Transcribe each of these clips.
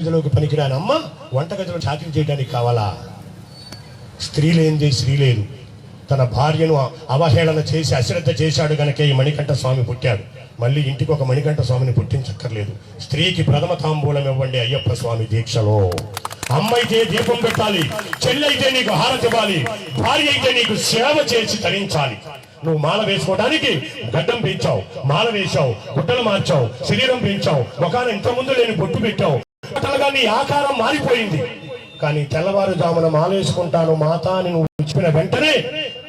గదిలోకి పనికిరాని అమ్మ వంటగదిలో చాకరీ చేయడానికి కావాలా? స్త్రీ లేనిది స్త్రీ లేదు. తన భార్యను అవహేళన చేసి అశ్రద్ధ చేశాడు గనక ఈ మణికంఠ స్వామి పుట్టాడు. మళ్ళీ ఇంటికి ఒక మణికంఠ స్వామిని పుట్టించక్కర్లేదు. స్త్రీకి ప్రథమ తాంబూలం ఇవ్వండి అయ్యప్ప స్వామి దీక్షలో. అమ్మ అయితే దీపం పెట్టాలి చెల్లి అయితే నీకు హారతి ఇవ్వాలి భార్య అయితే నీకు సేవ చేసి తరించాలి. నువ్వు మాల వేసుకోవడానికి గడ్డం పెంచావు మాల వేశావు గుడ్డలు మార్చావు శరీరం పెంచావు ముఖాన ఇంత ముందు లేని బొట్టు పెట్టావు టోటల్గా నీ ఆకారం మారిపోయింది. కానీ తెల్లవారుజామున మాలేసుకుంటాను మాత అని నువ్వు చెప్పిన వెంటనే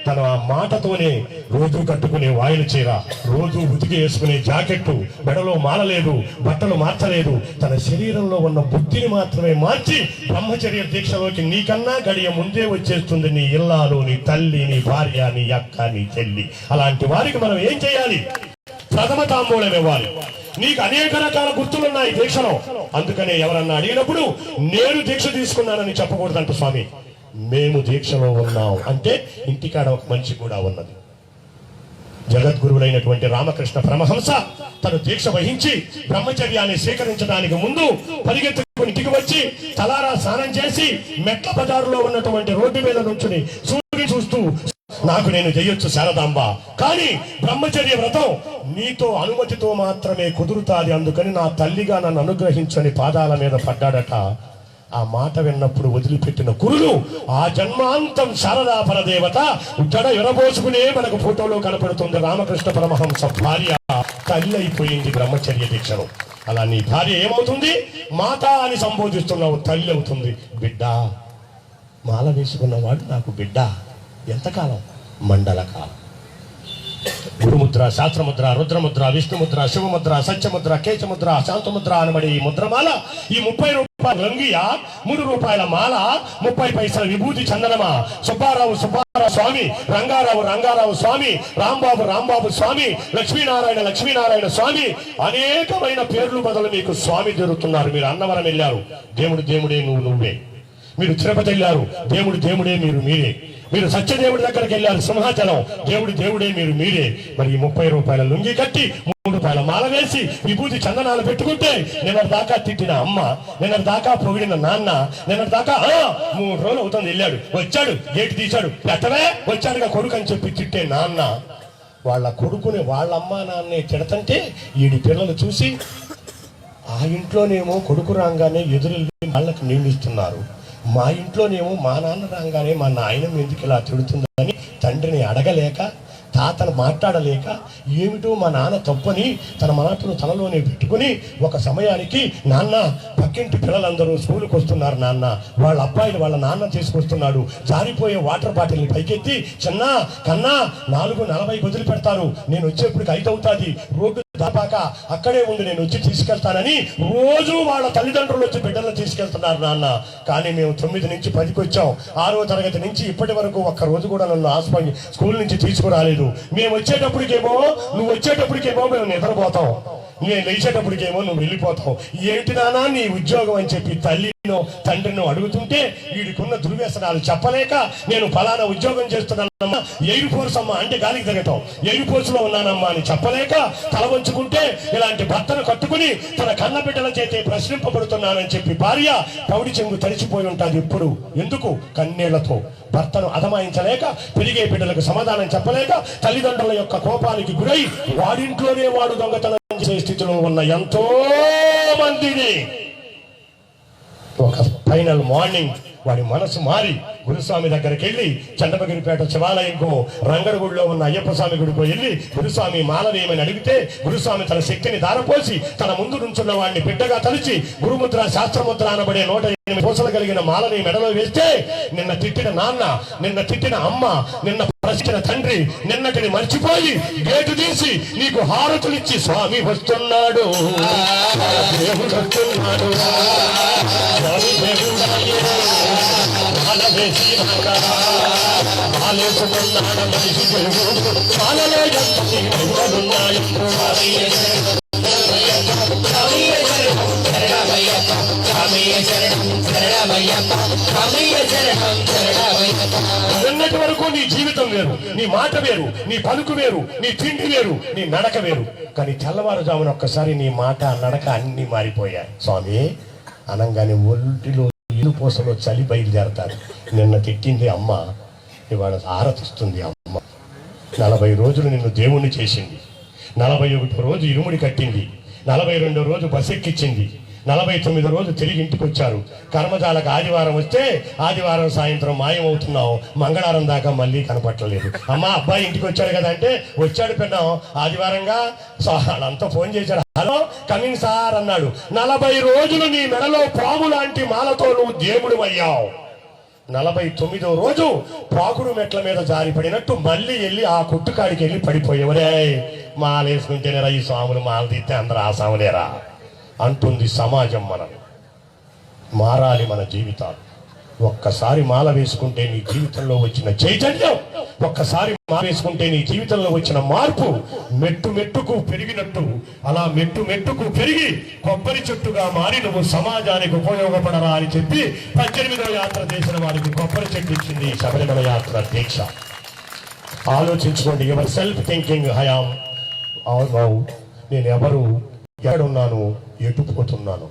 తన ఆ మాటతోనే రోజు కట్టుకునే వాయిల చీర రోజు ఉతికి వేసుకునే జాకెట్టు మెడలో మాలలేదు బట్టలు మార్చలేదు. తన శరీరంలో ఉన్న బుద్ధిని మాత్రమే మార్చి బ్రహ్మచర్య దీక్షలోకి నీకన్నా గడియ ముందే వచ్చేస్తుంది నీ ఇల్లాలు నీ తల్లి నీ భార్య నీ అక్క నీ చెల్లి. అలాంటి వారికి మనం ఏం చేయాలి? ప్రథమ తాంబూలం ఇవ్వాలి. నీకు అనేక రకాల గుర్తులున్నాయి దీక్షలో. అందుకనే ఎవరన్నా అడిగినప్పుడు నేను దీక్ష తీసుకున్నానని చెప్పకూడదంట స్వామి. మేము దీక్షలో ఉన్నాం. అంటే ఇంటికాడ ఒక మనిషి కూడా ఉన్నది. జగద్గురువులైనటువంటి రామకృష్ణ పరమహంస తను దీక్ష వహించి బ్రహ్మచర్యాన్ని స్వీకరించడానికి ముందు పరిగెత్తు ఇంటికి వచ్చి తలారా స్నానం చేసి మెట్ల బజారులో ఉన్నటువంటి రోడ్డు మీద నుంచుని సూర్యుని చూస్తూ నాకు నేను చేయొచ్చు శారదాంబ. కానీ బ్రహ్మచర్య వ్రతం నీతో అనుమతితో మాత్రమే కుదురుతాది. అందుకని నా తల్లిగా నన్ను అనుగ్రహించని పాదాల మీద పడ్డాడట. ఆ మాట విన్నప్పుడు వదిలిపెట్టిన కురులు ఆ జన్మాంతం శారదా పరదేవత జడ ఎరబోసుకునే మనకు ఫోటోలో కనపడుతుంది రామకృష్ణ పరమహంస భార్య. తల్లి అయిపోయింది బ్రహ్మచర్య దీక్షను అలా నీ భార్య ఏమవుతుంది? మాత అని సంబోధిస్తున్నావు తల్లి అవుతుంది. బిడ్డ మాల వేసుకున్నవాడు నాకు బిడ్డ. ఎంతకాలం? మండల కాలం. గురుముద్ర శాస్త్రముద్ర రుద్రముద్ర విష్ణుముద్ర శివముద్ర సత్యముద్ర కేశముద్ర శాంతముద్ర అనబడి ఈ ముద్రమాల ఈ ముప్పై రూపాయల లంగియ మూడు రూపాయల మాల ముప్పై పైసల విభూతి చందనమా? సుబ్బారావు సుబ్బారావు స్వామి రంగారావు రంగారావు స్వామి రాంబాబు రాంబాబు స్వామి లక్ష్మీనారాయణ లక్ష్మీనారాయణ స్వామి అనేకమైన పేర్లు బదులు మీకు స్వామి జరుగుతున్నారు మీరు అన్నవరం వెళ్ళారు. దేవుడు దేవుడే నువ్వు నువ్వే. మీరు తిరుపతి వెళ్ళారు. దేవుడు దేవుడే మీరు మీరే. మీరు సత్యదేవుడి దగ్గరికి వెళ్ళారు సింహాచలం. దేవుడు దేవుడే మీరు మీరే. మరి ఈ ముప్పై రూపాయల లుంగి కట్టి మూడు రూపాయల మాల వేసి విభూతి చందనాలు పెట్టుకుంటే నిన్న దాకా తిట్టిన అమ్మ నిన్న దాకా పొగిడిన నాన్న నిన్న దాకా మూడు రోజులు అవుతుంది వెళ్ళాడు. వచ్చాడు గేటు తీశాడు. పెట్టవే వచ్చాడుగా కొడుకు అని చెప్పి తిట్టే నాన్న. వాళ్ళ కొడుకుని వాళ్ళ అమ్మ నాన్నే తిడతంటే ఈడి పిల్లలు చూసి ఆ ఇంట్లోనేమో కొడుకు రాగానే ఎదురెళ్ళి వాళ్ళకి నీళ్ళు ఇస్తున్నారు. మా ఇంట్లోనేమో మా నాన్న రాగానే మా నాయనం ఎందుకు ఇలా తిడుతుందని తండ్రిని అడగలేక తాతను మాట్లాడలేక ఏమిటో మా నాన్న తప్పని తన మాటను తనలోనే పెట్టుకుని ఒక సమయానికి నాన్న పక్కింటి పిల్లలందరూ స్కూల్కి వస్తున్నారు నాన్న. వాళ్ళ అబ్బాయిలు వాళ్ళ నాన్న తీసుకొస్తున్నాడు. జారిపోయే వాటర్ బాటిల్ని పైకెత్తి చిన్న కన్నా నాలుగు నలభై వదిలి పెడతారు. నేను వచ్చేప్పటికి ఐదు అవుతుంది రోడ్డు దాపాక అక్కడే ఉండి నేను వచ్చి తీసుకెళ్తానని రోజు వాళ్ళ తల్లిదండ్రులు వచ్చి బిడ్డలను తీసుకెళ్తున్నారు నాన్న. కానీ మేము తొమ్మిది నుంచి పదికి వచ్చాం. ఆరో తరగతి నుంచి ఇప్పటి వరకు ఒక్క రోజు కూడా నన్ను హాస్పిటల్ స్కూల్ నుంచి తీసుకురాలేదు. మేము వచ్చేటప్పటికేమో నువ్వు వచ్చేటప్పటికేమో మేము నిద్రపోతాం. నేను లేచేటప్పటికేమో నువ్వు వెళ్ళిపోతావు. ఏంటి నానా నీ ఉద్యోగం అని చెప్పి తల్లినో తండ్రినో అడుగుతుంటే వీడికున్న దుర్వ్యసనాలు చెప్పలేక నేను ఫలానా ఉద్యోగం చేస్తున్నానమ్మా ఎయిర్ ఫోర్స్ అమ్మా అంటే గాలికి తిరగటం ఎయిర్ ఫోర్స్లో ఉన్నానమ్మా అని చెప్పలేక తల వంచుకుంటే ఇలాంటి భర్తను కట్టుకుని తన కన్న బిడ్డల చేతే ప్రశ్నింపబడుతున్నానని చెప్పి భార్య కౌడి చెంగు తడిచిపోయి ఉంటుంది ఎప్పుడు. ఎందుకు? కన్నీళ్ళతో. భర్తను అదమాయించలేక పెరిగే బిడ్డలకు సమాధానం చెప్పలేక తల్లిదండ్రుల యొక్క కోపానికి గురై వాడింట్లోనే వాడు దొంగతనం చేసే స్థితిలో ఉన్న ఎంతో మందిని ఒక ఫైనల్ మార్నింగ్ వాడి మనసు మారి గురుస్వామి దగ్గరికి వెళ్ళి చండపగిరిపేట శివాలయంకు రంగడగుడిలో ఉన్న అయ్యప్ప స్వామి గుడికి వెళ్ళి గురుస్వామి మాలవేయమని అడిగితే గురుస్వామి తన శక్తిని దారపోసి తన ముందు నుంచున్న వాడిని బిడ్డగా తలిచి గురుముద్ర శాస్త్రముద్ర అనబడే నూట ఎనిమిది పూసలు కలిగిన మాలని మెడలో వేస్తే నిన్న తిట్టిన నాన్న నిన్న తిట్టిన అమ్మ నిన్న ప్రశ్న తండ్రి నిన్నటిని మర్చిపోయి గేటు తీసి నీకు హారతులిచ్చి స్వామి వస్తున్నాడు. దేవుడు వస్తున్నాడు. స్వామి మాల మనిషి ఎంతటి వరకు నీ జీవితం వేరు? నీ మాట వేరు నీ పలుకు వేరు నీ తిండి వేరు నీ నడక వేరు. కానీ తెల్లవారుజామున ఒక్కసారి నీ మాట నడక అన్ని మారిపోయాయి. స్వామి అనగానే ఒంటిలో ఇల్లు పూసలో చలి బయలుదేరతారు. నిన్న తిట్టింది అమ్మ ఇవాళ ఆరతిస్తుంది అమ్మ. నలభై రోజులు నిన్ను దేవుణ్ణి చేసింది. నలభై ఒకటో రోజు ఇరుముడి కట్టింది. నలభై రెండో రోజు బస్ ఎక్కించింది నలభై తొమ్మిదో రోజు తిరిగి ఇంటికి వచ్చారు కర్మజాలకు ఆదివారం వస్తే ఆదివారం సాయంత్రం మాయమవుతున్నావు. మంగళవారం దాకా మళ్ళీ కనపట్టలేదు అమ్మ అబ్బాయి ఇంటికి వచ్చాడు కదా అంటే వచ్చాడు పెన్నాం ఆదివారంగా సో వాళ్ళంతా ఫోన్ చేశాడు హలో కమింగ్ సార్ అన్నాడు. నలభై రోజులు నీ మెడలో పాము లాంటి మాలతో నువ్వు దేవుడు అయ్యావు. నలభై తొమ్మిదో రోజు పాకుడు మెట్ల మీద జారిపడినట్టు మళ్ళీ వెళ్ళి ఆ కుట్టుకాడికి వెళ్ళి పడిపోయేవరే మాలేసుకుంటేనేరా ఈ స్వాములు మాల తీస్తే అందరూ ఆ స్వాములేరా? అంటుంది సమాజం మనం మారాలి మన జీవితాలు. ఒక్కసారి మాల వేసుకుంటే నీ జీవితంలో వచ్చిన చైతన్యం ఒక్కసారి మాల వేసుకుంటే నీ జీవితంలో వచ్చిన మార్పు మెట్టు మెట్టుకు పెరిగినట్టు అలా మెట్టు మెట్టుకు పెరిగి కొబ్బరి చెట్టుగా మారి నువ్వు సమాజానికి ఉపయోగపడరా అని చెప్పి పద్దెనిమిదవ యాత్ర చేసిన వారికి కొబ్బరి చెట్టు ఇచ్చింది శబరిమల యాత్ర దీక్ష. ఆలోచించుకోండి ఎవరి సెల్ఫ్ థింకింగ్ హయాం నేను ఎవరు ఎక్కడున్నాను ఎటుపోతున్నాను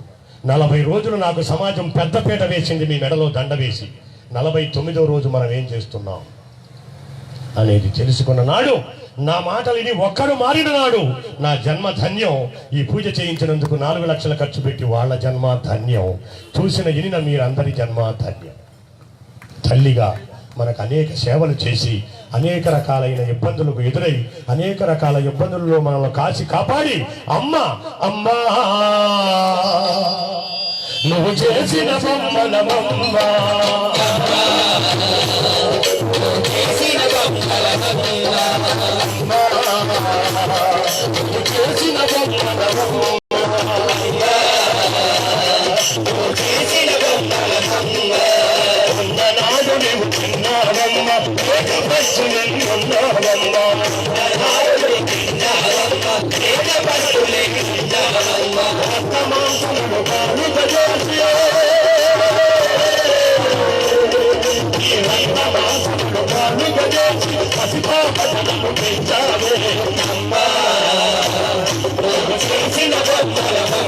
నలభై రోజులు నాకు సమాజం పెద్దపీట వేసింది మీ మెడలో దండ వేసి. నలభై తొమ్మిదో రోజు మనం ఏం చేస్తున్నాం? అనేది తెలుసుకున్న నాడు నా మాటలు ఇది ఒక్కడు మారిన నాడు నా జన్మ ధన్యం. ఈ పూజ చేయించినందుకు నాలుగు లక్షల ఖర్చు పెట్టి వాళ్ళ జన్మ ధన్యం. చూసిన ఇనిన మీరందరి జన్మ ధన్యం. తల్లిగా మనకు అనేక సేవలు చేసి అనేక రకాలైన ఇబ్బందులకు ఎదురై అనేక రకాల ఇబ్బందుల్లో మనల్ని కాచి కాపాడి అమ్మ అమ్మా! నువ్వు చేసిన బొమ్మలమమ్మ చేసిన బొమ్మలమమ్మ చేసిన బొమ్మలమ్మ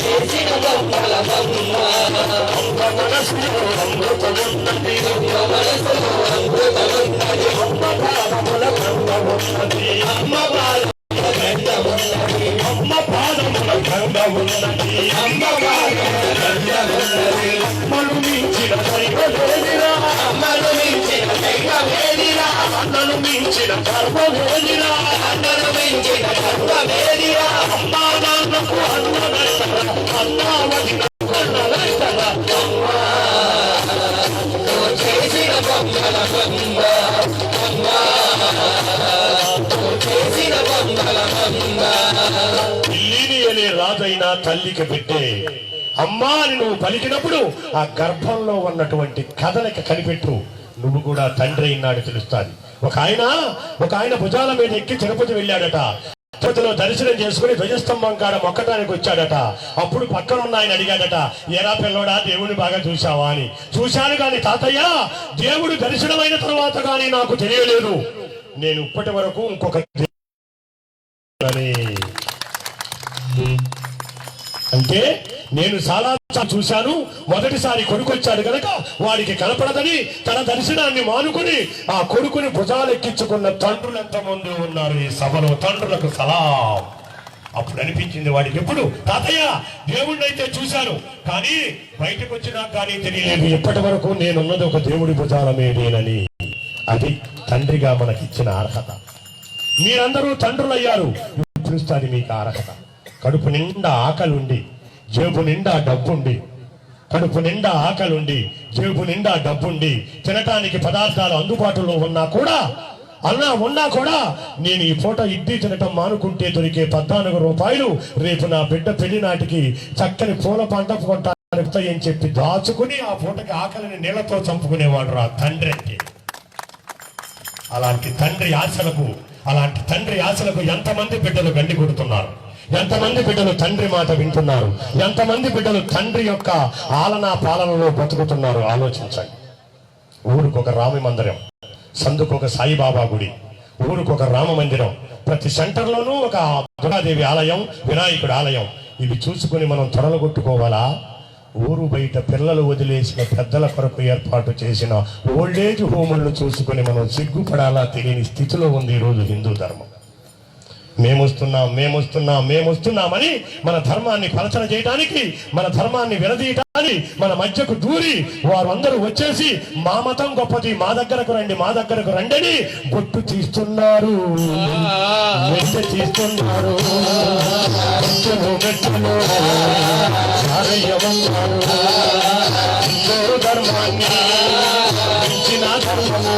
చేసిన బొమ్మలమ్మ అమ్మ మనసులో అమృతమున్నది అమ్మ మనసులో అమృతమున్నది అమ్మ పాదముల గంధమున్నది అమ్మ పాదముల గంధమున్నది అమ్మ పాదముల గంధమున్నది అమ్మ పాదముల గంధమున్నది అమ్మను మించిన దైవమేదిరా అమ్మను మించిన దైవమేదిరా అన్నను మించిన గర్వమేదిరా అన్నను మించిన గర్వమేదిరా అమ్మా నాన్నకు అన్ననట్టరా అన్నా అనే రాజైన తల్లికి పెట్టే అమ్మా అని నువ్వు పలికినప్పుడు ఆ గర్భంలో ఉన్నటువంటి కథలకి కనిపెట్టు. నువ్వు కూడా తండ్రి అయినాడు తెలుస్తాది. ఒక ఆయన ఒక ఆయన భుజాల మీద ఎక్కి తిరుపతి వెళ్ళాడట. తిరుపతిలో దర్శనం చేసుకుని ధ్వజస్తంభం కాడ మొక్కటానికి వచ్చాడట. అప్పుడు పక్కన ఉన్న ఆయన అడిగాడట ఎరా పిల్లడా దేవుని బాగా చూశావా? అని. చూశాను కానీ తాతయ్య దేవుడు దర్శనమైన తర్వాత కానీ నాకు తెలియలేదు. నేను ఇప్పటి వరకు ఇంకొక అంటే నేను చాలా చూశాను. మొదటిసారి కొడుకు వచ్చాడు గనక వాడికి కనపడదని తన దర్శనాన్ని మానుకుని ఆ కొడుకుని భుజాలెక్కించుకున్న తండ్రులు ముందు ఉన్నారు ఈ సభలో? తండ్రులకు సలాం. అప్పుడు అనిపించింది వాడికి ఎప్పుడు? తాతయ్య దేవుణ్ణి అయితే చూశాను. కానీ బయటకు వచ్చినా కానీ తెలియలేదు. ఎప్పటి వరకు నేనున్నది ఒక దేవుడి భుజాలమేదేనని అది తండ్రిగా మనకిచ్చిన అర్హత. మీరందరూ తండ్రులయ్యారు. పిలుస్తుంది మీకు అర్హత. కడుపు నిండా ఆకలుండి జేబు నిండా డబ్బుండి కడుపు నిండా ఆకలుండి జేబు నిండా డబ్బుండి తినటానికి పదార్థాలు అందుబాటులో ఉన్నా కూడా అన్నా ఉన్నా కూడా నేను ఈ పూట ఇడ్లీ తినటం మానుకుంటే దొరికే పద్నాలుగు రూపాయలు రేపు నా బిడ్డ పెళ్ళి నాటికి చక్కని పూల పంట కొంటాను అని చెప్పి దాచుకుని ఆ పూటకి ఆకలిని నీళ్ళతో చంపుకునేవాడు రా తండ్రి అంటే. అలాంటి తండ్రి ఆశలకు అలాంటి తండ్రి ఆశలకు ఎంతమంది బిడ్డలు గండి కొడుతున్నారు? ఎంతమంది బిడ్డలు తండ్రి మాట వింటున్నారు? ఎంతమంది బిడ్డలు తండ్రి యొక్క ఆలనా పాలనలో బతుకుతున్నారు? ఆలోచించండి. ఊరికొక రామ మందిరం సందుకొక సాయిబాబా గుడి ఊరికొక రామ మందిరం. ప్రతి సెంటర్లోనూ ఒక దుర్గాదేవి ఆలయం వినాయకుడి ఆలయం. ఇవి చూసుకుని మనం త్వరలు కొట్టుకోవాలా? ఊరు బయట పిల్లలు వదిలేసిన పెద్దల కొరకు ఏర్పాటు చేసిన ఓల్డేజ్ హోములను చూసుకుని మనం సిగ్గుపడాలా తెలియని స్థితిలో ఉంది ఈరోజు హిందూ ధర్మం. మేమొస్తున్నాం మేమొస్తున్నాం మేమొస్తున్నామని మన ధర్మాన్ని పలచన చేయడానికి మన ధర్మాన్ని విడదీయటాన్ని మన మధ్యకు దూరి వారు అందరూ వచ్చేసి మా మతం గొప్పది మా దగ్గరకు రండి మా దగ్గరకు రండి అని బొట్టు తీస్తున్నారు. తీస్తున్నారు. ధర్మాన్ని ధర్మము.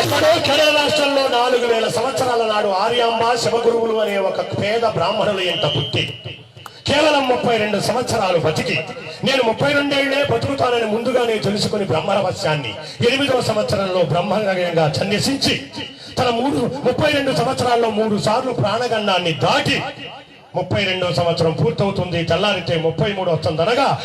ఎక్కడో కేరళ రాష్ట్రంలో నాలుగు వేల సంవత్సరాల నాడు ఆర్యాంబ శివగురువులు అనే ఒక పేద బ్రాహ్మణుల ఎంత పుట్టి కేవలం ముప్పై రెండు సంవత్సరాలు బతికి నేను ముప్పై రెండేళ్ళే బతుకుతానని ముందుగానే తెలుసుకుని బ్రహ్మరహస్యాన్ని ఎనిమిదవ సంవత్సరంలో బ్రహ్మంగా సన్యసించి తన మూడు ముప్పై రెండు సంవత్సరాల్లో మూడు సార్లు ప్రాణగండాన్ని దాటి ముప్పై రెండవ సంవత్సరం పూర్తవుతుంది. తెల్లారితే ముప్పై మూడు వస్తుందనగా